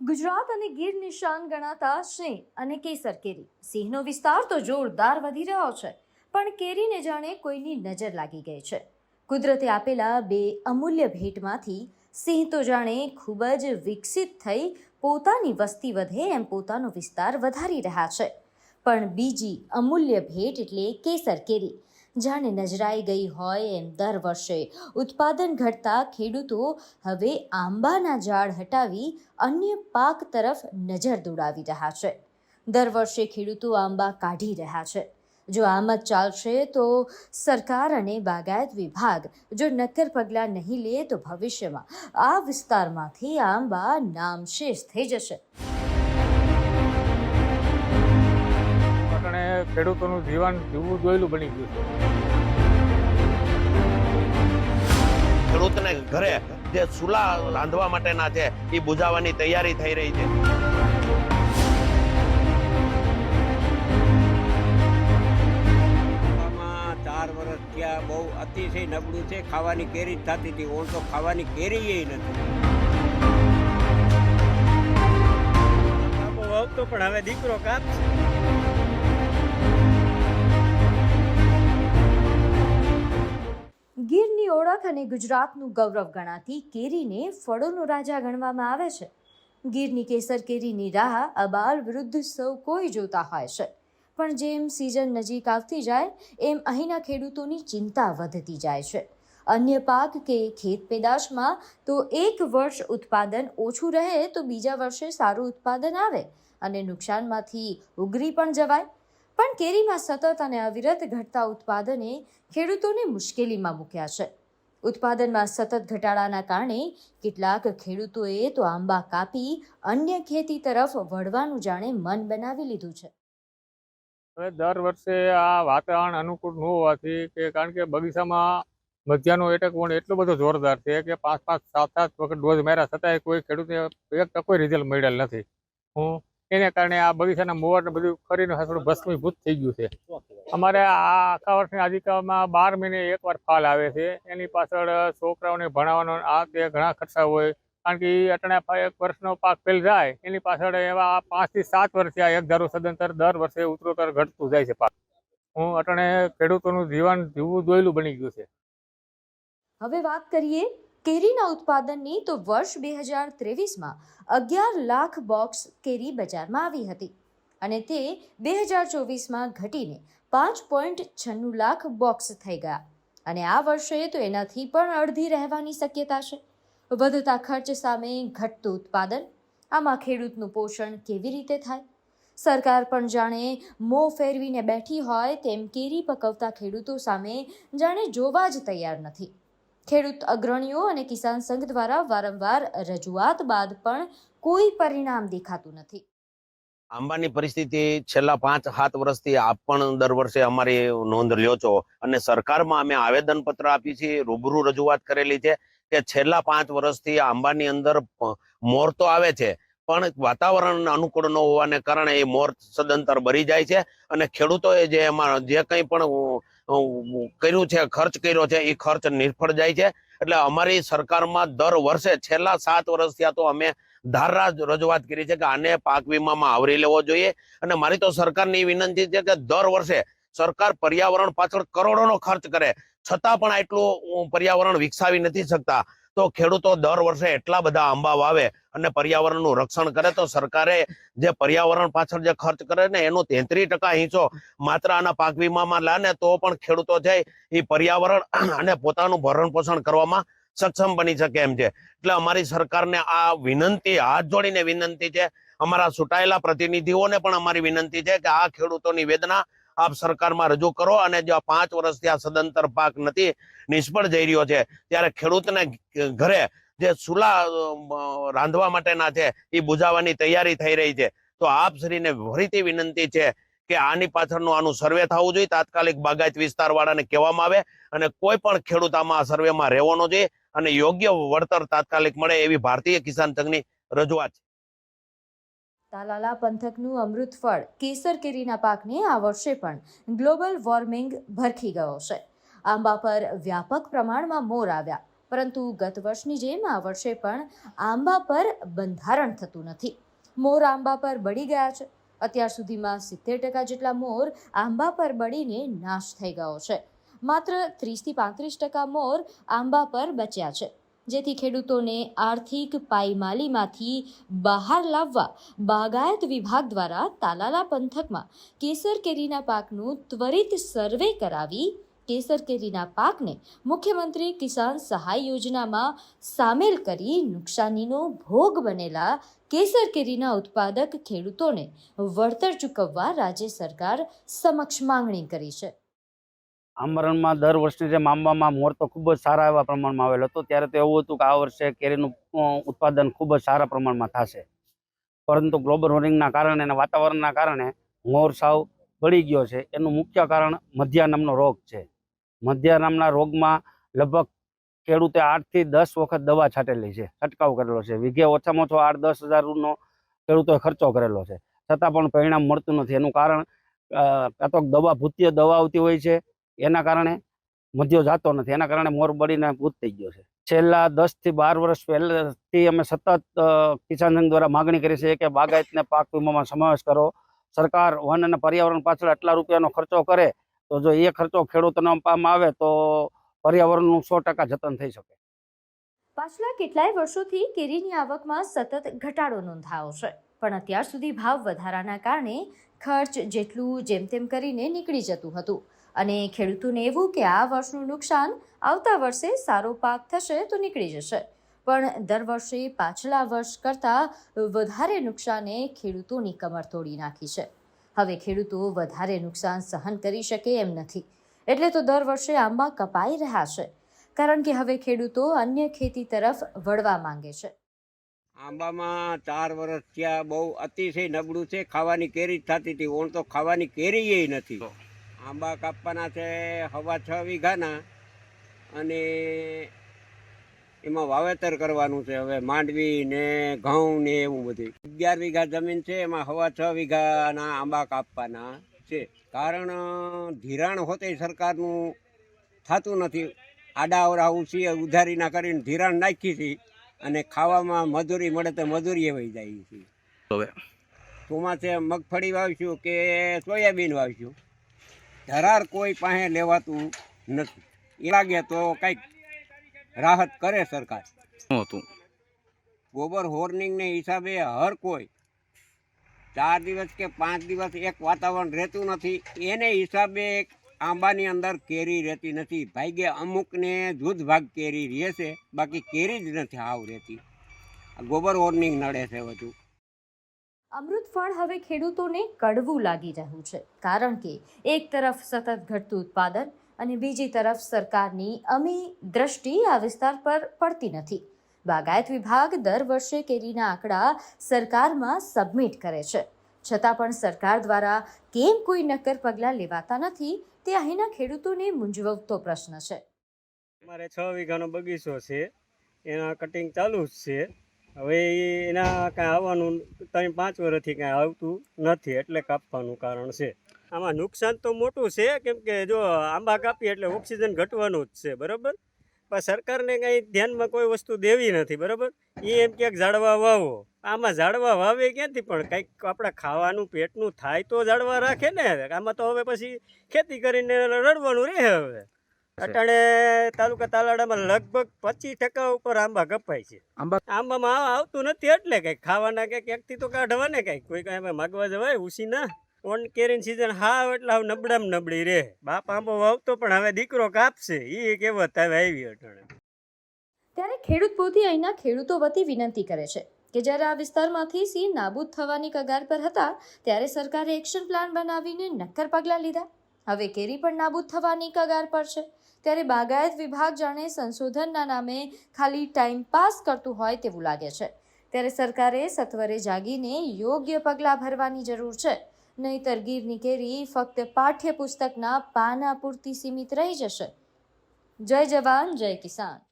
ગુજરાત અને ગીર નિશાન ગણાતા સિંહ અને કેસર કેરી. સિંહનો વિસ્તાર તો જોરદાર વધી રહ્યો છે, પણ કેરીને જાણે કોઈની નજર લાગી ગઈ છે. કુદરતે આપેલા બે અમૂલ્ય ભેટમાંથી સિંહ તો જાણે ખૂબ જ વિકસિત થઈ પોતાની વસ્તી વધે એમ પોતાનો વિસ્તાર વધારી રહ્યા છે. પણ બીજી અમૂલ્ય ભેટ એટલે કેસર કેરી જાણે નજરાઈ ગઈ હોય એમ દર વર્ષે. ઉત્પાદન ઘટતા ખેડૂતો હવે આંબાના ઝાડ હટાવી અન્ય પાક તરફ નજર દોડાવી રહ્યા છે. દર વર્ષે ખેડૂતો આંબા કાઢી રહ્યા છે. જો આમ જ ચાલશે તો સરકાર અને બાગાયત વિભાગ જો નક્કર પગલાં નહીં લે તો ભવિષ્યમાં આ વિસ્તારમાંથી આંબા નામશેષ થઈ જશે. ખેડૂતોનું જીવન જીવવું જોયેલું બની ગયું છે. ખેડૂતને ઘરે જે ચૂલા રાંધવા માટેના છે, એ બુજાવવાની તૈયારી થઈ રહી છે. ચાર વર્ષ થયા, બહુ અતિશય નબળું છે, ખાવાની કેરી જ થતી હતી, ઓણ તો ખાવાની કેરી નથી બાપુ તો પણ હવે દીકરો કાપ ગીરની ઓળખ અને ગુજરાતનું ગૌરવ ગણાતી કેરીને ફળોનો રાજા ગણવામાં આવે છે. ગીરની કેસર કેરીની રાહ અબાલ વૃદ્ધ સૌ કોઈ જોતા હોય છે. પણ જેમ સિઝન નજીક આવતી જાય, એમ અહીંના ખેડૂતોની ચિંતા વધતી જાય છે. અન્ય પાક કે ખેત પેદાશમાં તો એક વર્ષ ઉત્પાદન ઓછું રહે તો બીજા વર્ષે સારું ઉત્પાદન આવે અને નુકસાનમાંથી ઉગરી પણ જવાય. પણ કેરીમાં સતત અને અવિરત ઘટતા ઉત્પાદને ખેડૂતોને મુશ્કેલીમાં મૂક્યા છે. ઉત્પાદનમાં સતત ઘટાડાના કારણે કેટલાક ખેડૂતોએ તો આંબા કાપી અન્ય ખેતી તરફ વળવાનું જાણે મન બનાવી લીધું છે. હવે દર વર્ષે આ વાતાવરણ અનુકૂળ ન હોવાથી કે કારણ કે બગીચામાં મધ્યાનો એટેક પણ એટલો બધો જોરદાર છે કે પાંચ પાંચ સાત સાત વખત ડોઝ માર્યા છતાંય કોઈ ખેડૂતને એક કોઈ રિઝલ્ટ મળેલ નથી. હું એને કારણે આ બગીચાના મોવર ને બધું કરીને થોડું ભસ્મીભૂત થઈ ગયું છે. અમારે આ આખા વર્ષની આજીકામાં બાર મહિને એકવાર ફાલ આવે છે. એની પાછળ છોકરાઓને ભણાવવાનો આ તે ઘણા ખર્ચા હોય. કારણ કે એ અટણે એક વર્ષનો પાક ફેલ જાય, એની પાછળ એવા પાંચથી સાત વર્ષે આ એક ધારો સદંતર દર વર્ષે ઉતરોતર ઘટતું જાય છે પાક. હું અટણે ખેડૂતોનું જીવન જીવવું જોયેલું બની ગયું છે. હવે વાત કરીએ કેરીના ઉત્પાદનની તો વર્ષ બે હજાર ત્રેવીસમાં અગિયાર લાખ બોક્સ કેરી બજારમાં આવી હતી. અને તે બે હજાર ચોવીસમાં ઘટીને પાંચ પોઈન્ટ છન્નું લાખ બોક્સ થઈ ગયા. અને આ વર્ષે તો એનાથી પણ અડધી રહેવાની શક્યતા છે. વધતા ખર્ચ સામે ઘટતું ઉત્પાદન, આમાં ખેડૂતનું પોષણ કેવી રીતે થાય? સરકાર પણ જાણે મો ફેરવીને બેઠી હોય તેમ કેરી પકવતા ખેડૂતો સામે જાણે જોવા જ તૈયાર નથી. ખેડૂત અગ્રણીઓ અને કિસાન સંઘ દ્વારા વારંવાર રજૂઆત બાદ પણ કોઈ પરિણામ દેખાતું નથી. આંબાની પરિસ્થિતિ છેલ્લા પાંચ, સાત વર્ષથી આપ પણ દર વર્ષે અમારી નોંધ લ્યો છો અને સરકારમાં અમે આવેદન પત્ર આપી છે રૂબરૂ રજૂઆત કરેલી છે કે છેલ્લા પાંચ વર્ષથી આંબાની અંદર મોર તો આવે છે, પણ વાતાવરણ અનુકૂળ ન હોવાને કારણે એ મોર સદંતર બરી જાય છે અને ખેડૂતોએ જે એમાં, જે કંઈ પણ કર્યું છે, ખર્ચ કર્યો છે, એ ખર્ચ નિષ્ફળ જાય છે. એટલે અમારી સરકારમાં દર વર્ષે છેલ્લા સાત વર્ષથી થયા તો અમે ધારરા રજૂઆત કરી છે કે આને પાક વીમામાં આવરી લેવો જોઈએ. અને મારી તો સરકારની વિનંતી છે કે દર વર્ષે સરકાર પર્યાવરણ પાછળ કરોડોનો ખર્ચ કરે. છતાં પણ આટલું પર્યાવરણ વિકસાવી નથી શકતા. તો ખેડૂતો દર વર્ષે એટલા બધા આંબા વાવે અને પર્યાવરણનું રક્ષણ કરે તો સરકારે જે પર્યાવરણ પાછળ જે ખર્ચ કરે ને એનો તેત્રીસ ટકા હિંચો માત્ર આના પાક વીમામાં લાને તો પણ ખેડૂતો છે એ પર્યાવરણ અને પોતાનું ભરણ પોષણ કરવામાં સક્ષમ બની શકે એમ છે. એટલે અમારી સરકારને આ વિનંતી, હાથ જોડીને વિનંતી છે. અમારા સુટાયેલા પ્રતિનિધિઓને પણ અમારી વિનંતી છે કે આ ખેડૂતોની વેદના આપ સરકારમાં રજૂ કરો અને જો પાંચ વર્ષથી આ સદંતર પાક નથી, નિષ્ફળ જઈ રહ્યો છે, ત્યારે ખેડૂતને ઘરે જે સુલા રાંધવા માટેના છે, એ બુજાવવાની તૈયારી થઈ રહી છે. તો આપ શ્રીને ફરીથી વિનંતી છે કે આની પાછળનું આનું સર્વે થવું જોઈએ, તાત્કાલિક બાગાયત વિસ્તાર વાળાને કહેવામાં આવે અને કોઈ પણ ખેડૂત આમાં સર્વેમાં રહેવાનો જોઈએ અને યોગ્ય વળતર તાત્કાલિક મળે એવી ભારતીય કિસાન સંઘની રજૂઆત છે. તાલાલા પંથકનું અમૃત ફળ કેસર કેરીના પાકને આ વર્ષે પણ. ગ્લોબલ વોર્મિંગ ભરખી ગયો છે. આંબા પર વ્યાપક પ્રમાણમાં મોર આવ્યા. પરંતુ ગત વર્ષની જેમ આ વર્ષે પણ આંબા પર બંધારણ થતું નથી. મોર આંબા પર બળી ગયા છે. અત્યાર સુધીમાં સિત્તેર ટકા જેટલા મોર આંબા પર બળીને નાશ થઈ ગયો છે. માત્ર ત્રીસથી પાંત્રીસ ટકા મોર આંબા પર બચ્યા છે. જેથી ખેડૂતોને આર્થિક પાયમાલીમાંથી બહાર લાવવા બાગાયત વિભાગ દ્વારા તાલાલા પંથકમાં કેસર કેરીના પાકનું ત્વરિત સર્વે કરાવી કેસર કેરીના પાકને મુખ્યમંત્રી કિસાન સહાય યોજનામાં સામેલ કરી નુકસાનીનો ભોગ બનેલા કેસર કેરીના ઉત્પાદક ખેડૂતોને વળતર ચૂકવવા રાજ્ય સરકાર સમક્ષ માંગણી કરી છે. આમરણમાં દર વર્ષની જેમ આંબામાં મોર તો ખૂબ જ સારા એવા પ્રમાણમાં આવેલો હતો. ત્યારે તો એવું હતું કે આ વર્ષે કેરીનું ઉત્પાદન ખૂબ જ સારા પ્રમાણમાં થશે. પરંતુ ગ્લોબલ વોર્મિંગના કારણે અને વાતાવરણના કારણે મોર સાવ બળી ગયો છે. એનું મુખ્ય કારણ મધ્યા નામનો રોગ છે. મધ્યા નામના રોગમાં લગભગ ખેડૂતે આઠથી દસ વખત દવા છાંટેલી છે. છંટકાવ કરેલો છે. વીઘે ઓછામાં ઓછો આઠ દસ હજારનો ખેડૂતોએ ખર્ચો કરેલો છે. છતાં પણ પરિણામ મળતું નથી. એનું કારણ કાં તો દવા, ભૂતીય દવા આવતી હોય છે એના કારણે મધ્યો જાતો નથી. એના કારણે મોર બળીને ભૂત થઈ ગયો છે. છેલ્લા દસથી બાર વર્ષ પહેલાથી અમે સતત કિસાન સંઘ દ્વારા માગણી કરી છે કે બાગાયતને પાક વીમામાં સમાવેશ કરો. સરકાર વન અને પર્યાવરણ પાછળ આટલા રૂપિયાનો ખર્ચો કરે તો જો એ ખર્ચો ખેડૂતોને આપવામાં આવે તો પર્યાવરણનું સો ટકા જતન થઈ શકે. પાછલા કેટલાય વર્ષોથી કેરીની આવકમાં સતત ઘટાડો નોંધાયો છે. પણ અત્યાર સુધી ભાવ વધારાના કારણે ખર્ચ જેટલું જેમ તેમ કરીને નીકળી જતું હતું. અને ખેડૂતોને એવું કે આ વર્ષનું નુકસાન આવતા વર્ષે સારો પાક થશે તો નીકળી જશે. પણ દર વર્ષે પાછલા વર્ષ કરતાં વધારે નુકસાને ખેડૂતોની કમર તોડી નાખી છે. હવે ખેડૂતો વધારે નુકસાન સહન કરી શકે એમ નથી. એટલે તો દર વર્ષે આંબા કપાઈ રહ્યા છે. કારણ કે હવે ખેડૂતો અન્ય ખેતી તરફ વળવા માંગે છે. આંબામાં ચાર વર્ષ થયા બહુ અતિશય નબળું છે. ખાવાની કેરી થતી હતી. ઓણ તો ખાવાની કેરી નથી. આંબા કાપવાના છે હવા છ વીઘાના અને એમાં વાવેતર કરવાનું છે હવે માંડવી ને ઘઉં ને એવું બધું. અગિયાર વીઘા જમીન છે એમાં હવા છ વીઘાના આંબા કાપવાના છે. કારણ ધિરાણ હોતે સરકારનું થતું નથી. આડાવડા ઉછી ઉધારીના કરીને ધિરાણ નાખી છે અને ખાવામાં મજૂરી મળે તો મજૂરી વહી જાય છે. હવે? ચોમાસે મગફળી વાવશું કે સોયાબીન વાવશું? ધરાર કોઈ પાસે લેવાતું નથી. એ લાગે તો કંઈક રાહત કરે સરકાર. શું હતું? ગોબર હોર્નિંગને હિસાબે હર કોઈ ચાર દિવસ કે પાંચ દિવસ એક વાતાવરણ રહેતું નથી. એને હિસાબે આંબાની અંદર કેરી રહેતી નથી. ભાગ્યે અમુકને જૂથ ભાગ કેરી રહે છે બાકી કેરી જ નથી આવ રહેતી. ગોબર હોર્નિંગ નડે છે બધું અમૃત ફળ હવે ખેડૂતોને કડવું લાગી રહ્યું છે, કારણ કે એક તરફ સતત ઘટતું ઉત્પાદન અને બીજી તરફ સરકારની અમી દ્રષ્ટિ આ વિસ્તાર પર પડતી નથી. બાગાયત વિભાગ દર વર્ષે કેરીના આંકડા સરકારમાં સબમિટ કરે છે. છતાં પણ સરકાર દ્વારા કેમ કોઈ નક્કર પગલાં લેવાતા નથી, તે અહીંના ખેડૂતોને મૂંઝવતો પ્રશ્ન છે. અમારે છ વીઘાનો બગીચો છે. એના કટિંગ ચાલુ જ છે. હવે એના કાંઈ આવવાનું ત્રણ, પાંચ વર્ષથી કાંઈ આવતું નથી એટલે કાપવાનું કારણ છે. આમાં નુકસાન તો મોટું છે, કેમ કે જો આંબા કાપીએ એટલે ઓક્સિજન ઘટવાનું જ છે, બરાબર? પણ સરકારને કાંઈ ધ્યાનમાં કોઈ વસ્તુ દેવી નથી, બરાબર? એ એમ ક્યાંક ઝાડવા વાવો. આમાં ઝાડવા વાવે ક્યાંથી? પણ કંઈક આપણે ખાવાનું પેટનું થાય તો ઝાડવા રાખે ને. આમાં તો હવે પછી ખેતી કરીને રડવાનું રહે હવે. અટાણે તાલુકા તાલાડામાં લગભગ પચીસ ટકા ઉપર આંબા કપાય છે. આંબા આંબામાં આવતું નથી એટલે કંઈક ખાવાના કે ક્યાંકથી તો કાઢવા ને કંઈક. કોઈ કાંઈ માગવા જવાય ઉસી ના. ઓન કેરીન સિઝન હાવ એટલે હાવ નબળામાં નબળી રે બાપ આંબો વાવતો પણ હવે દીકરો કાપશે. એ કહેવત હવે આવી અટાણે. ત્યારે ખેડૂત પોતે અહીંના ખેડૂતો વતી વિનંતી કરે છે કે જ્યારે આ વિસ્તારમાંથી સિંહ નાબૂદ થવાની કગાર પર હતા ત્યારે સરકારે એક્શન પ્લાન બનાવીને નક્કર પગલાં લીધા. હવે કેરી પણ નાબૂદ થવાની કગાર પર છે. ત્યારે બાગાયત વિભાગ જાણે સંશોધનના નામે ખાલી ટાઈમ પાસ કરતું હોય તેવું લાગે છે. ત્યારે સરકારે સત્વરે જાગીને યોગ્ય પગલાં ભરવાની જરૂર છે. નહીંતર ગીરની કેરી ફક્ત પાઠ્યપુસ્તકના પાના પૂરતી સીમિત રહી જશે. જય જવાન, જય કિસાન.